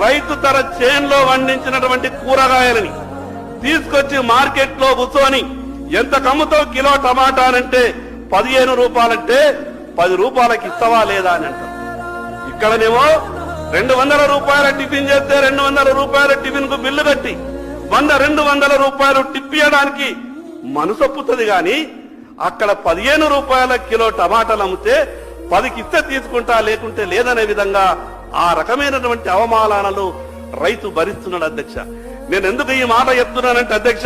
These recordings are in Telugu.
రైతు తన చేన్లో వండించినటువంటి కూరగాయలని తీసుకొచ్చి మార్కెట్లో కూర్చొని ఎంత కమ్ముతో కిలో టమాటా అంటే పదిహేను రూపాయలంటే పది రూపాయలకి ఇస్తావా లేదా అని అంటారు ఇక్కడనేమో రెండు వందల రూపాయల టిఫిన్ చేస్తే రెండు వందల రూపాయల టిఫిన్కు బిల్లు కట్టి వంద రెండు వందల రూపాయలు టిప్పియడానికి మనసొప్పుతుంది గాని అక్కడ పదిహేను రూపాయల కిలో టమాటాలు అమ్మితే పదికి ఇస్తే తీసుకుంటా లేకుంటే లేదనే విధంగా ఆ రకమైనటువంటి అవమానాలను రైతు భరిస్తున్నాడు అధ్యక్ష. నేను ఎందుకు ఈ మాట చెప్తున్నానంటే అధ్యక్ష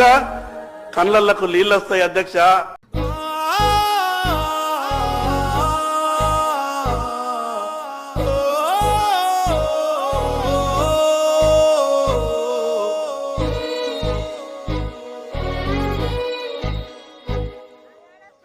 కళ్ళకు నీళ్ళొస్తాయి అధ్యక్ష.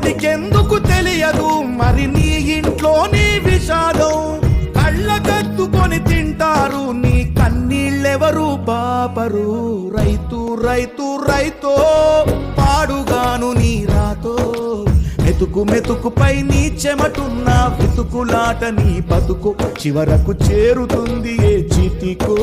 దేవుడికెందుకు తెలియదు? మరి నీ ఇంట్లో నీ విషాదం. కళ్ళ కత్తుకొని తింటారు. నీ కన్నీళ్ళెవరు బాపరు? రైతు రైతు రైతో. పాడుగాను నీ రాతో. మెతుకు మెతుకుపై నీ చెమటున్న వెతుకులాట నీ బతుకు చివరకు చేరుతుంది ఏ చితికో